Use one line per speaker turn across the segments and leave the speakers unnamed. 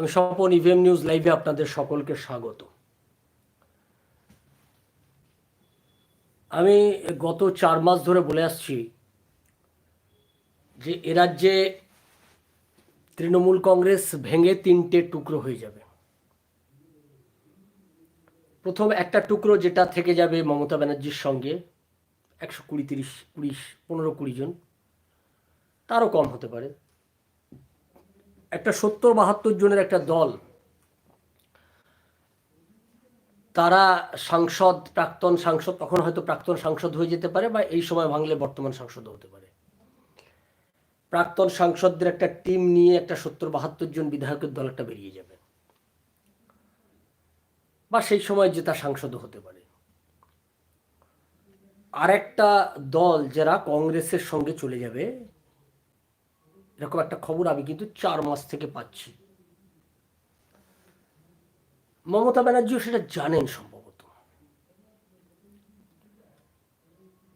আমি Swapan EVM news লাইভে আপনাদের সকলকে স্বাগত। আমি গত চার মাস ধরে বলে আসছি যে এ রাজ্যে তৃণমূল কংগ্রেস ভেঙে তিনটে টুকরো হয়ে যাবে। প্রথম একটা টুকরো যেটা থেকে যাবে মমতা ব্যানার্জির সঙ্গে, একশো কুড়ি তিরিশ, কুড়ি, পনেরো কুড়ি জন, তারও কম হতে পারে। একটা সত্তর বাহাত্তর জনের একটা দল, তারা সাংসদ, প্রাক্তন সাংসদ, তখন হয়তো প্রাক্তন সাংসদ হয়ে যেতে পারে বা এই সময় ভাঙলে বর্তমান সাংসদ হতে পারে। প্রাক্তন সাংসদদের একটা টিম নিয়ে একটা সত্তর বাহাত্তর জন বিধায়কের দল একটা বেরিয়ে যাবে। বা সেই সময় জেতা সাংসদও হতে পারে। আরেকটা দল যারা কংগ্রেসের সঙ্গে চলে যাবে এরকম একটা খবর আমি কিন্তু চার মাস থেকে পাচ্ছি। মমতা ব্যানার্জিও সেটা জানেন সম্ভবত।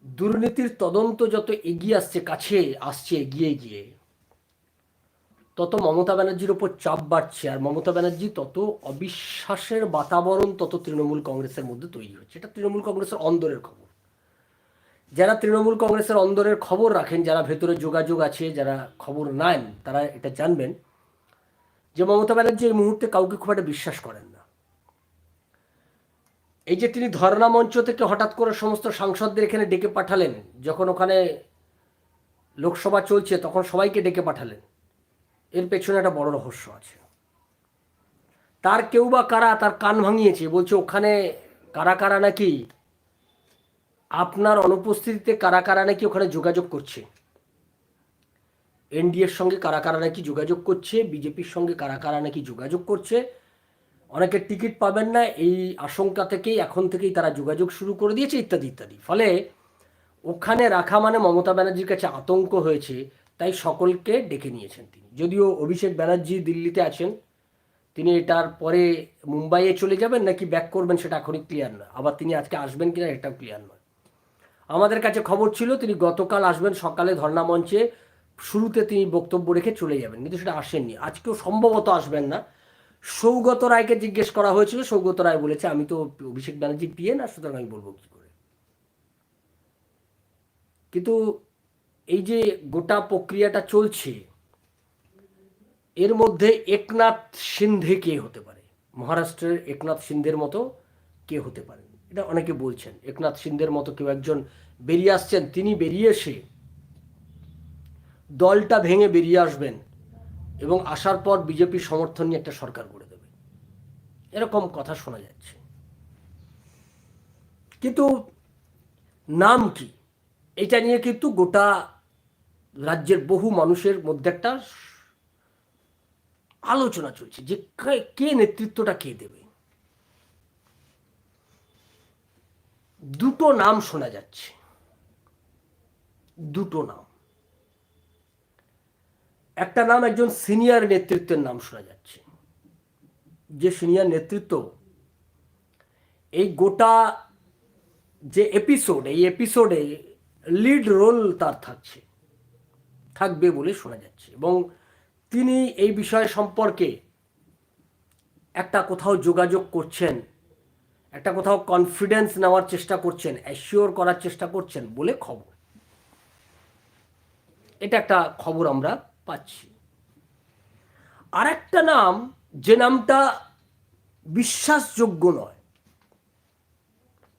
দুর্নীতির তদন্ত যত এগিয়ে আসছে, কাছে আসছে, এগিয়ে গিয়ে, তত মমতা ব্যানার্জির ওপর চাপ বাড়ছে। আর মমতা ব্যানার্জি তত অবিশ্বাসের বাতাবরণ তত তৃণমূল কংগ্রেসের মধ্যে তৈরি হচ্ছে। এটা তৃণমূল কংগ্রেসের অন্দরের খবর। যারা তৃণমূল কংগ্রেসের অন্দরের খবর রাখেন, যারা ভেতরে যোগাযোগ আছে, যারা খবর নেন, তারা এটা জানবেন যে মমতা ব্যানার্জি এই মুহূর্তে কাউকে খুব একটা বিশ্বাস করেন না। এই যে তিনি ধর্ণা মঞ্চ থেকে হঠাৎ করে সমস্ত সাংসদদের এখানে ডেকে পাঠালেন, যখন ওখানে লোকসভা চলছে, তখন সবাইকে ডেকে পাঠালেন। এর পেছনে একটা বড় রহস্য আছে। তার কেউ বা কারা তার কান ভাঙিয়েছে, বলছে ওখানে কারা কারা নাকি আপনার অনুপস্থিতিতে কারা কারা নাকি ওখানে যোগাযোগ করছে? এনডিএর সঙ্গে কারা কারা নাকি যোগাযোগ করছে? বিজেপির সঙ্গে কারা কারা নাকি যোগাযোগ করছে? অনেকে টিকিট পাবেন না, এই আশঙ্কা থেকেই এখন থেকেই তারা যোগাযোগ শুরু করে দিয়েছে, ইত্যাদি ইত্যাদি। ফলে ওখানে রাখা মানে মমতা ব্যানার্জির কাছে আতঙ্ক হয়েছে, তাই সকলকে ডেকে নিয়েছেন তিনি। যদিও অভিষেক ব্যানার্জি দিল্লিতে আছেন, তিনি এটার পরে মুম্বাইয়ে চলে যাবেন নাকি ব্যাক করবেন সেটা এখনই ক্লিয়ার না। আবার তিনি আজকে আসবেন কিনা এটাও ক্লিয়ার নয় আমাদের কাছে খবর ছিল, তিনি গতকাল আসবেন সকালে ধর্ণা মঞ্চে। শুরুতে তিনি বক্তব্য রেখে চলে যাবেন, কিন্তু সেটা আসেননি। আজকেও সম্ভবত আসবেন না। সৌগত রায়কে জিজ্ঞেস করা হয়েছিল, সৌগত রায় বলেছে, আমি তো অভিষেক ব্যানার্জি পিয়ে না সুতরাং আমি বলব কি করে? কিন্তু এই যে গোটা প্রক্রিয়াটা চলছে, এর মধ্যে একনাথ সিন্ধে কে হতে পারে? মহারাষ্ট্রের একনাথ সিন্ধের মতো কে হতে পারেন? এটা অনেকে বলছেন। একনাথ সিন্ধের মতো কেউ একজন বেরিয়ে আসছেন, তিনি বেরিয়ে এসে দলটা ভেঙে বেরিয়ে আসবেন এবং আসার পর বিজেপির সমর্থন নিয়ে একটা সরকার গড়ে দেবে। এরকম কথা শোনা যাচ্ছে। কিন্তু নাম কি? এটা নিয়ে কিন্তু গোটা রাজ্যের বহু মানুষের মধ্যে একটা আলোচনা চলছে যে কে নেতৃত্বটা কে দেবে? দুটো নাম শোনা যাচ্ছে। দুটো নাম। একটা নাম একজন সিনিয়র নেতৃত্বের নাম শোনা যাচ্ছে। যে সিনিয়র নেতৃত্ব এই গোটা যে এপিসোড এই এপিসোডে লিড রোল তার থাকছে, থাকবে বলে শোনা যাচ্ছে এবং তিনি এই বিষয় সম্পর্কে একটা কোথাও যোগাযোগ করছেন একটা কোথাও কনফিডেন্স নেওয়ার চেষ্টা করছেন অ্যাসিওর করার চেষ্টা করছেন বলে খবর। এটা একটা খবর আমরা পাচ্ছি। আর একটা নাম, যে নামটা বিশ্বাসযোগ্য নয়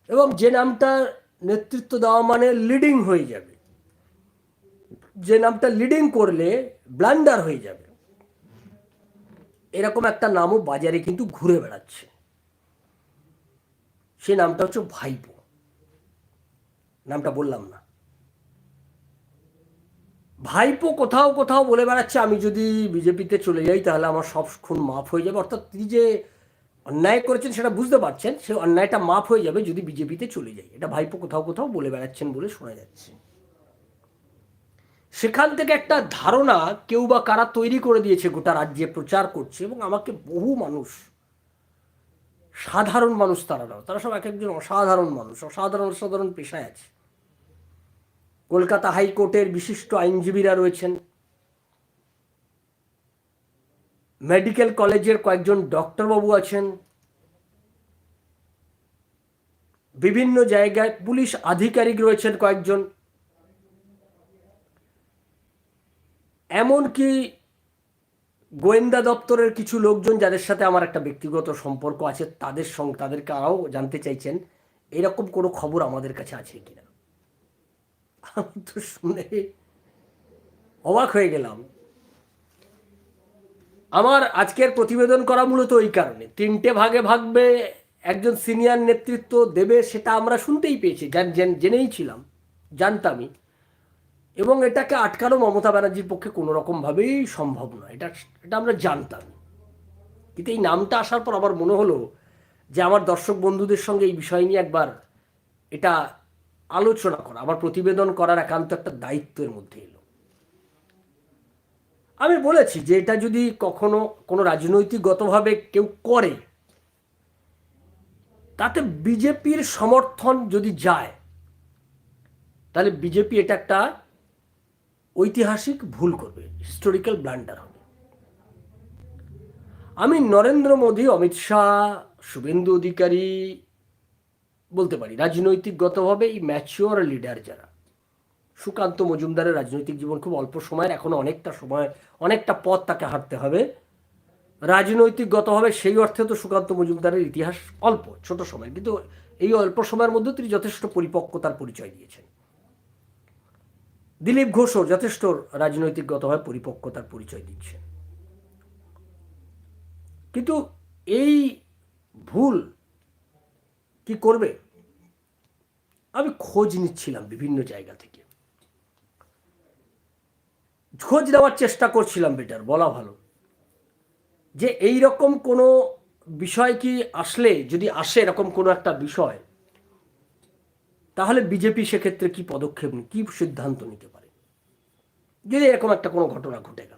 এবং যে নামটা নেতৃত্ব দেওয়া মানে লিডিং হয়ে যাবে। যে নামটা লিডিং করলে ব্লান্ডার হয়ে যাবে। এরকম একটা নামও বাজারে কিন্তু ঘুরে বেড়াচ্ছে। সে নামটা হচ্ছে ভাইপো। নামটা বললাম না। ভাইপো কোথাও কোথাও বলে বেড়াচ্ছে, আমি যদি বিজেপিতে চলে যাই তাহলে আমার সব খুন মাফ হয়ে যাবে। অর্থাৎ তিনি যে অন্যায় করেছেন সেটা বুঝতে পারছেন, সে অন্যায়টা মাফ হয়ে যাবে যদি বিজেপিতে চলে যাই। এটা ভাইপো কোথাও কোথাও বলে বেড়াচ্ছেন বলে শোনা যাচ্ছে। সেখান থেকে একটা ধারণা কেউ বা কারা তৈরি করে দিয়েছে গোটা রাজ্যে প্রচার করছে এবং আমাকে বহু মানুষ সাধারণ মানুষ তারা না তারা সব এক একজন অসাধারণ মানুষ, অসাধারণ অসাধারণ পেশায় আছে। কলকাতা হাইকোর্টের বিশিষ্ট আইনজীবীরা রয়েছেন। মেডিকেল কলেজের কয়েকজন ডক্টরবাবু আছেন। বিভিন্ন জায়গায় পুলিশ আধিকারিক রয়েছেন কয়েকজন। এমনকি গোয়েন্দা দপ্তরের কিছু লোকজন যাদের সাথে আমার একটা ব্যক্তিগত সম্পর্ক আছে, তাদের সঙ্গে, তাদেরকে আরও জানতে চাইছেন, এরকম কোনো খবর আমাদের কাছে আছে কিনা? আমি তো শুনে অবাক হয়ে গেলাম। আমার আজকের প্রতিবেদন করা মূলত ওই কারণে। তিনটে ভাগে ভাগবে, একজন সিনিয়র নেতৃত্ব দেবে, সেটা আমরা শুনতেই পেয়েছি জান- জেনেই ছিলাম, জানতামই। এবং এটাকে আটকানো মমতা ব্যানার্জির পক্ষে কোনো রকমভাবেই সম্ভব নয়। এটা এটা আমরা জানতাম। কিন্তু এই নামটা আসার পর আমার মনে হলো যে আমার দর্শক বন্ধুদের সঙ্গে এই বিষয় নিয়ে একবার এটা আলোচনা করা, আমার প্রতিবেদন করার একান্ত একটা দায়িত্বের মধ্যে এলো। আমি বলেছি যে এটা যদি কখনো কোনো রাজনৈতিকগতভাবে কেউ করে, তাতে বিজেপির সমর্থন যদি যায়, তাহলে বিজেপি এটা একটা ঐতিহাসিক ভুল করবে হিস্টোরিক্যাল ব্লান্ডার হবে। আমি নরেন্দ্র মোদী, অমিত শাহ, শুভেন্দু অধিকারী বলতে পারি, রাজনৈতিকগতভাবে এই ম্যাচিওর লিডার যারা, সুকান্ত মজুমদারের রাজনৈতিক জীবন খুব অল্প সময়ের, এখনও অনেকটা সময়, অনেকটা পথ তাকে হাঁটতে হবে। রাজনৈতিকগতভাবে সেই অর্থে তো সুকান্ত মজুমদারের ইতিহাস অল্প, ছোট সময়, কিন্তু এই অল্প সময়ের মধ্যে তিনি যথেষ্ট পরিপক্কতার পরিচয় দিয়েছেন। দিলীপ ঘোষও যথেষ্ট রাজনৈতিকগতভাবে পরিপক্কতার পরিচয় দিচ্ছেন। কিন্তু এই ভুল কি করবে? আমি খোঁজ নিচ্ছিলাম বিভিন্ন জায়গা থেকে। খোঁজ নেওয়ার চেষ্টা করছিলাম বেটার, বলা ভালো। যে এই রকম কোনো বিষয় কি আসলে, যদি আসে এরকম কোনো একটা বিষয় তাহলে বিজেপি সেক্ষেত্রে কি পদক্ষেপ কি সিদ্ধান্ত নিতে পারে? যদি এরকম একটা কোনো ঘটনা ঘটে গেল।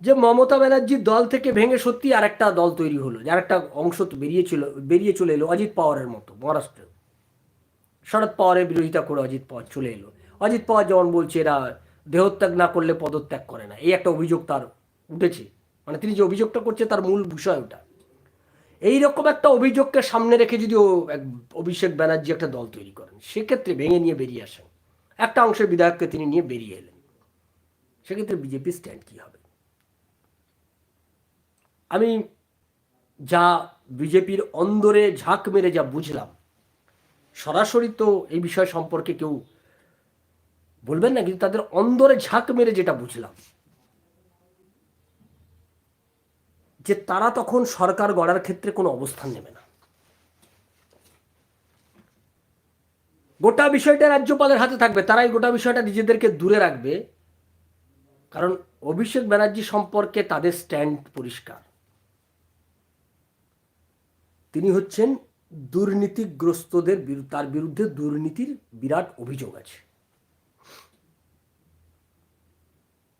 যে মমতা ব্যানার্জির দল থেকে ভেঙে সত্যি আর একটা দল তৈরি হলো যার একটা অংশ বেরিয়েছিল, বেরিয়ে চলে এলো অজিত পাওয়ারের মতো মহারাষ্ট্রে। শরদ পাওয়ারের বিরোধিতা করে অজিত পাওয়ার চলে এলো। অজিত পাওয়ার যেমন বলছে, এরা দেহত্যাগ না করলে পদত্যাগ করে না। এই একটা অভিযোগ তার উঠেছে। মানে তিনি যে অভিযোগটা করছে, তার মূল বিষয় ওটা। এই রকম একটা অভিযোগকে সামনে রেখে যদি অভিষেক ব্যানার্জি একটা দল তৈরি করেন, সেক্ষেত্রে ভেঙে নিয়ে বেরিয়ে আসেন। একটা অংশের বিধায়ককে তিনি নিয়ে বেরিয়ে এলেন। সেক্ষেত্রে বিজেপি স্ট্যান্ড কী হবে? আমি যা বিজেপির অন্দরে ঝাঁক মেরে যা বুঝলাম, সরাসরি তো এই বিষয় সম্পর্কে কেউ বলবেন না, কিন্তু তাদের অন্দরে ঝাঁক মেরে যেটা বুঝলাম যে তারা তখন সরকার গড়ার ক্ষেত্রে কোনো অবস্থান নেবে না। গোটা বিষয়টা রাজ্যপালের হাতে থাকবে, তারাই গোটা বিষয়টা নিজেদেরকে দূরে রাখবে। কারণ অভিষেক ব্যানার্জি সম্পর্কে তাদের স্ট্যান্ড পরিষ্কার। তিনি হচ্ছেন দুর্নীতিগ্রস্তদের তার বিরুদ্ধে দুর্নীতির বিরাট অভিযোগ আছে।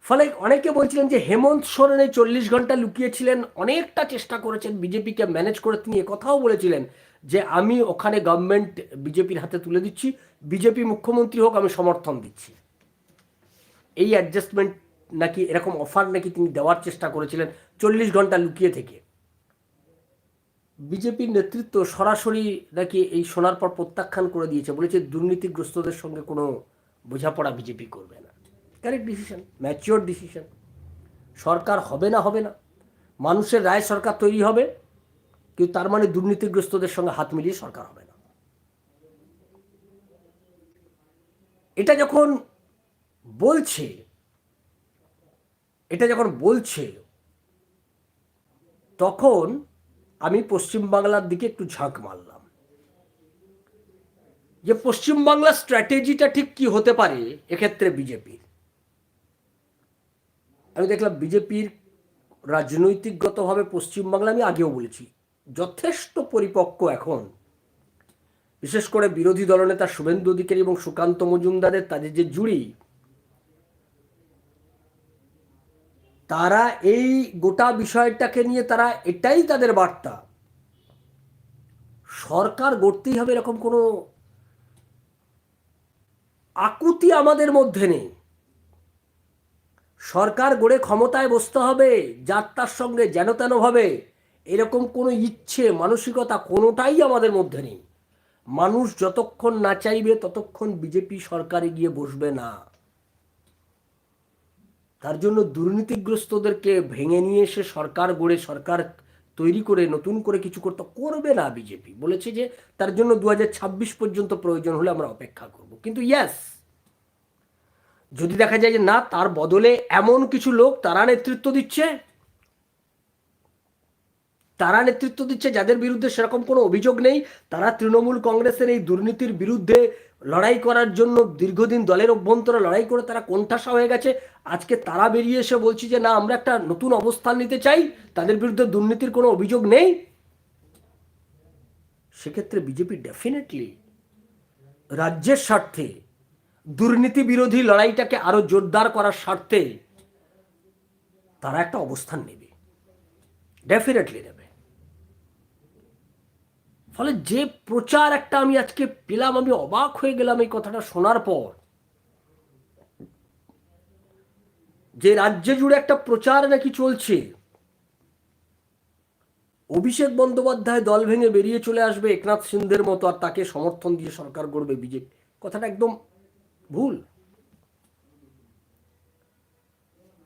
ফলে অনেকে বলছিলেন যে হেমন্ত সোরেনে চল্লিশ ঘণ্টা লুকিয়েছিলেন, অনেকটা চেষ্টা করেছেন বিজেপিকে ম্যানেজ করে। তিনি কথাও বলেছিলেন যে, আমি ওখানে গভর্নমেন্ট বিজেপির হাতে তুলে দিচ্ছি, বিজেপি মুখ্যমন্ত্রী হোক, আমি সমর্থন দিচ্ছি। এই অ্যাডজাস্টমেন্ট নাকি, এরকম অফার নাকি তিনি দেওয়ার চেষ্টা করেছিলেন চল্লিশ ঘণ্টা লুকিয়ে থেকে। বিজেপির নেতৃত্ব সরাসরি নাকি এই শোনার পর প্রত্যাখ্যান করে দিয়েছে বলেছে, দুর্নীতিগ্রস্তদের সঙ্গে কোনো বোঝাপড়া বিজেপি করবে না। কারেক্ট ডিসিশন ম্যাচিওর ডিসিশন সরকার হবে না হবে না। মানুষের রায় সরকার তৈরি হবে, কিন্তু তার মানে দুর্নীতিগ্রস্তদের সঙ্গে হাত মিলিয়ে সরকার হবে না। এটা যখন বলছে, এটা যখন বলছে, তখন আমি পশ্চিমবাংলার দিকে একটু ঝাঁক মারলাম। যে পশ্চিমবাংলার স্ট্র্যাটেজিটা ঠিক কি হতে পারে এক্ষেত্রে বিজেপির? আমি দেখলাম বিজেপির রাজনৈতিকগতভাবে পশ্চিমবাংলা আমি আগেও বলেছি, যথেষ্ট পরিপক্ক এখন। বিশেষ করে বিরোধী দলনেতা শুভেন্দু অধিকারী এবং সুকান্ত মজুমদারের তাদের যে জুড়ি, তারা এই গোটা বিষয়টাকে নিয়ে তারা এটাই তাদের বার্তা। সরকার গড়তেই হবে এরকম কোনো আকুতি আমাদের মধ্যে নেই। সরকার গড়ে ক্ষমতায় বসতে হবে যাত্রার সঙ্গে যেন তেনভাবে এরকম কোনো ইচ্ছে, মানসিকতা কোনোটাই আমাদের মধ্যে নেই। মানুষ যতক্ষণ না চাইবে, ততক্ষণ বিজেপি সরকারে গিয়ে বসবে না। তার জন্য দুর্নীতিগ্রস্তদেরকে ভেঙে নিয়ে এসে সরকার গড়ে, সরকার তৈরি করে, নতুন করে কিছু করতে করবে না বিজেপি। বলেছে যে, তার জন্য দু হাজার ছাব্বিশ পর্যন্ত প্রয়োজন হলে আমরা অপেক্ষা করব। কিন্তু ইয়াস যদি দেখা যায় যে না, তার বদলে এমন কিছু লোক তারা নেতৃত্ব দিচ্ছে? তারা নেতৃত্ব দিচ্ছে যাদের বিরুদ্ধে সেরকম কোনো অভিযোগ নেই। তারা তৃণমূল কংগ্রেসের এই দুর্নীতির বিরুদ্ধে লড়াই করার জন্য দীর্ঘদিন দলের অভ্যন্তরে লড়াই করে তারা কোণঠাসা হয়ে গেছে। আজকে তারা বেরিয়ে এসে বলছি যে, না, আমরা একটা নতুন অবস্থান নিতে চাই। তাদের বিরুদ্ধে দুর্নীতির কোনো অভিযোগ নেই। সেক্ষেত্রে বিজেপি ডেফিনেটলি রাজ্যের স্বার্থে দুর্নীতি বিরোধী লড়াইটাকে আরও জোরদার করার স্বার্থে তারা একটা অবস্থান নেবে। ডেফিনেটলি নেবে। ফলে যে প্রচার একটা আমি আজকে পেলাম, আমি অবাক হয়ে গেলাম এই কথাটা শোনার পর। যে রাজ্য জুড়ে একটা প্রচার নাকি চলছে, অভিষেক বন্দ্যোপাধ্যায় দল ভেঙে বেরিয়ে চলে আসবে একনাথ সিন্ধের মতো আর তাকে সমর্থন দিয়ে সরকার গড়বে বিজেপি। কথাটা একদম ভুল।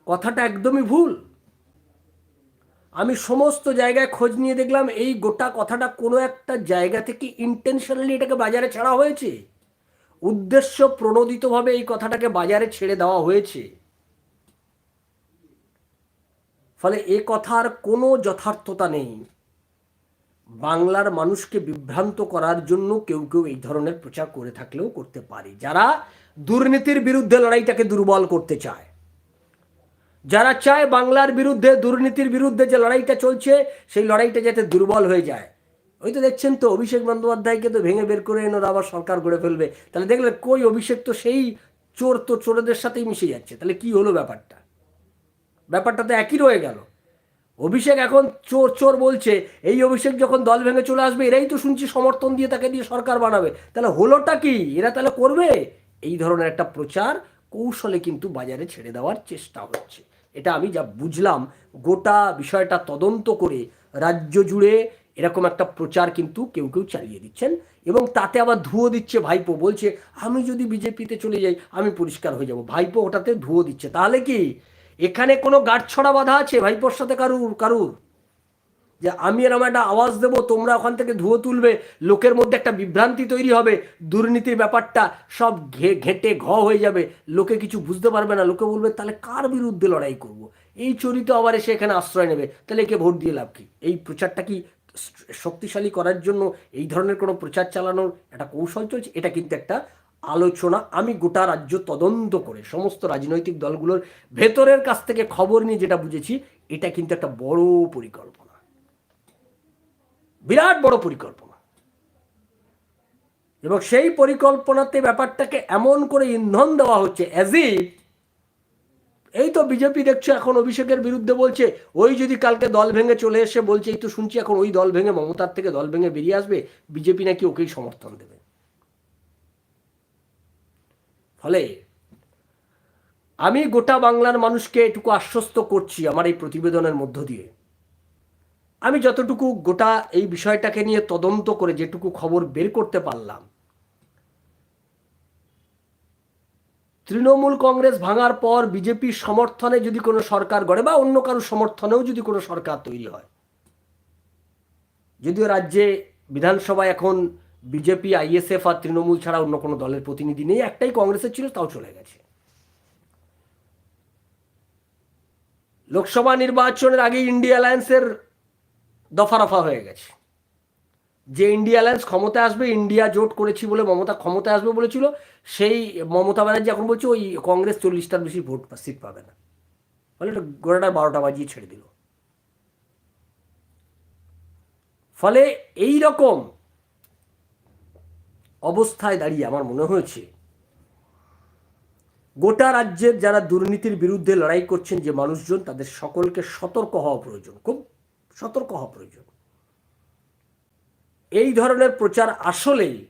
কথাটা একদমই ভুল। আমি সমস্ত জায়গায় খোঁজ নিয়ে দেখলাম এই গোটা কথাটা কোনো একটা জায়গা থেকে ইন্টেনশনালি এটাকে বাজারে ছাড়া হয়েছে। উদ্দেশ্য প্রণোদিতভাবে এই কথাটাকে বাজারে ছেড়ে দেওয়া হয়েছে। ফলে এ কথার কোনো যথার্থতা নেই। বাংলার মানুষকে বিভ্রান্ত করার জন্য কেউ কেউ এই ধরনের প্রচার করে থাকলেও করতে পারে। যারা দুর্নীতির বিরুদ্ধে লড়াইটাকে দুর্বল করতে চায়। যারা চায় বাংলার বিরুদ্ধে, দুর্নীতির বিরুদ্ধে যে লড়াইটা চলছে, সেই লড়াইটা যাতে দুর্বল হয়ে যায়। ওই তো দেখছেন তো, অভিষেক বন্দ্যোপাধ্যায়কে তো ভেঙে বের করে এনে আবার সরকার গড়ে ফেলবে। তাহলে দেখলেন কই অভিষেক তো সেই চোর তো চোরদের সাথেই মিশে যাচ্ছে। তাহলে কি হলো ব্যাপারটা? ব্যাপারটা তো একই রয়ে গেল। অভিষেক এখন চোর চোর বলছে, এই অভিষেক যখন দল ভেঙে চলে আসবে, এরাই তো শুনছি সমর্থন দিয়ে তাকে দিয়ে সরকার বানাবে। তাহলে হলোটা কি? এরা তাহলে করবে? এই ধরনের একটা প্রচার কৌশলে কিন্তু বাজারে ছেড়ে দেওয়ার চেষ্টা হচ্ছে। এটা আমি যা বুঝলাম, গোটা বিষয়টা তদন্ত করে রাজ্য জুড়ে এরকম একটা প্রচার কিন্তু কেউ কেউ চালিয়ে দিচ্ছেন এবং তাতে আবার ধুয়ো দিচ্ছে ভাইপো, বলছে, আমি যদি বিজেপিতে চলে যাই, আমি পরিষ্কার হয়ে যাব। ভাইপো ওটাতে ধুয়ো দিচ্ছে। তাহলে কি? এখানে কোনো গাঁটছড়া বাধা আছে ভাইপোর সাথে কারুর কারুর? যে আমি এরকম একটা আওয়াজ দেবো, তোমরা ওখান থেকে ধুয়ো তুলবে, লোকের মধ্যে একটা বিভ্রান্তি তৈরি হবে, দুর্নীতির ব্যাপারটা সব ঘে, ঘেঁটে ঘ হয়ে যাবে, লোকে কিছু বুঝতে পারবে না, লোকে বলবে, তাহলে কার বিরুদ্ধে লড়াই করব। এই চরিত আবার এসে এখানে আশ্রয় নেবে, তাহলে একে ভোট দিয়ে লাভ কি? এই প্রচারটা কি শক্তিশালী করার জন্য এই ধরনের কোনো প্রচার চালানোর একটা কৌশল চলছে? এটা কিন্তু একটা আলোচনা। আমি গোটা রাজ্য তদন্ত করে, সমস্ত রাজনৈতিক দলগুলোর ভেতরের কাছ থেকে খবর নিয়ে যেটা বুঝেছি, এটা কিন্তু একটা বড় পরিকল্পনা। বিরাট বড় পরিকল্পনা। এবং সেই পরিকল্পনাতে ব্যাপারটাকে এমন করে ইন্ধন দেওয়া হচ্ছে অ্যাজ এই তো বিজেপি দেখছ এখন অভিষেকের বিরুদ্ধে বলছে, ওই যদি কালকে দল ভেঙে চলে এসে বলছে, এই তো শুনছি এখন ওই দল ভেঙে মমতার থেকে দল ভেঙে বেরিয়ে আসবে, বিজেপি নাকি ওকেই সমর্থন দেবে? ফলে আমি গোটা বাংলার মানুষকে এটুকু আশ্বস্ত করছি আমার এই প্রতিবেদনের মধ্য দিয়ে। আমি যতটুকু গোটা এই বিষয়টাকে নিয়ে তদন্ত করে যেটুকু খবর বের করতে পারলাম, তৃণমূল কংগ্রেস ভাঙার পর বিজেপির সমর্থনে যদি কোনো সরকার গড়ে বা অন্য কারও সমর্থনেও যদি কোনো সরকার তৈরি হয়, যদিও রাজ্যে বিধানসভায় এখন বিজেপি, আইএসএফ আর তৃণমূল ছাড়া অন্য কোনো দলের প্রতিনিধি নেই, একটাই কংগ্রেসের ছিল, তাও চলে গেছে। লোকসভা নির্বাচনের আগে ইন্ডিয়া অ্যালায়েন্সের দফা রফা হয়ে গেছে। যে ইন্ডিয়া অ্যালায়েন্স ক্ষমতায় আসবে ইন্ডিয়া জোট করেছি বলে, মমতা ক্ষমতায় আসবে বলেছিল, সেই মমতা ব্যানার্জি এখন বলছে, ওই কংগ্রেস চল্লিশটার বেশি ভোট সিট পাবে না। ফলে এটা গোড়াটার বারোটা বাজিয়ে ছেড়ে দিল। ফলে এই রকম অবস্থায় দাঁড়িয়ে আমার মনে হয়েছে, গোটা রাজ্যের যারা দুর্নীতির বিরুদ্ধে লড়াই করছেন যে মানুষজন, তাদের সকলকে সতর্ক হওয়া প্রয়োজন। খুব সতর্ক হওয়া প্রয়োজন। এই ধরনের প্রচার আসলেই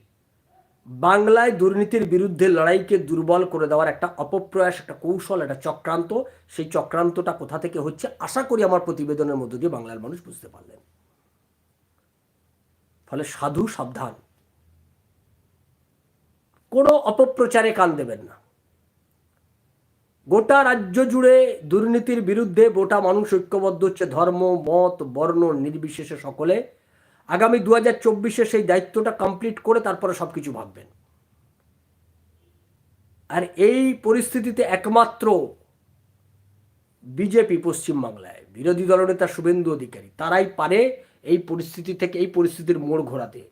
বাংলায় দুর্নীতির বিরুদ্ধে লড়াইকে দুর্বল করে দেওয়ার একটা অপপ্রয়াস, একটা কৌশল, একটা চক্রান্ত। সেই চক্রান্তটা কোথা থেকে হচ্ছে আশা করি আমার প্রতিবেদনের মধ্য দিয়ে বাংলার মানুষ বুঝতে পারলেন। ফলে সাধু সাবধান। কোনো অপপ্রচারে কান দেবেন না। গোটা রাজ্য জুড়ে দুর্নীতির বিরুদ্ধে গোটা মানুষ ঐক্যবদ্ধ হচ্ছে ধর্ম, মত, বর্ণ, নির্বিশেষে সকলে। আগামী দু হাজার চব্বিশে সেই দায়িত্বটা কমপ্লিট করে তারপরে সব কিছু ভাববেন। আর এই পরিস্থিতিতে একমাত্র বিজেপি পশ্চিমবাংলায়, বিরোধী দলনেতা শুভেন্দু অধিকারী, তারাই পারে এই পরিস্থিতি থেকে এই পরিস্থিতির মোড় ঘোরাতে।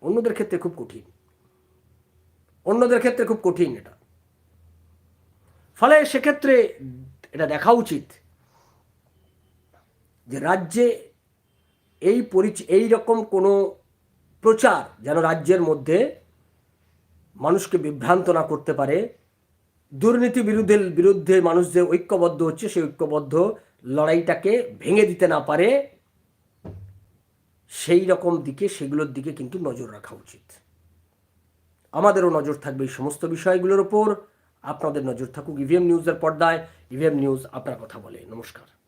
অন্যদের ক্ষেত্রে খুব কঠিন। অন্যদের ক্ষেত্রে খুব কঠিন এটা। ফলে সেক্ষেত্রে এটা দেখা উচিত যে রাজ্যে এই পরিচয় এই রকম কোনো প্রচার যেন রাজ্যের মধ্যে মানুষকে বিভ্রান্ত না করতে পারে। দুর্নীতি বিরুদ্ধে বিরুদ্ধে মানুষ যে ঐক্যবদ্ধ হচ্ছে, সেই ঐক্যবদ্ধ লড়াইটাকে ভেঙে দিতে না পারে। সেই রকম দিকে, সেগুলোর দিকে কিন্তু নজর রাখা উচিত। আমাদেরও নজর থাকবে এই সমস্ত বিষয়গুলোর ওপর। আপনাদের নজর থাকুক ইভিএম নিউজের পর্দায়। ইভিএম নিউজ আপনার কথা বলে। নমস্কার।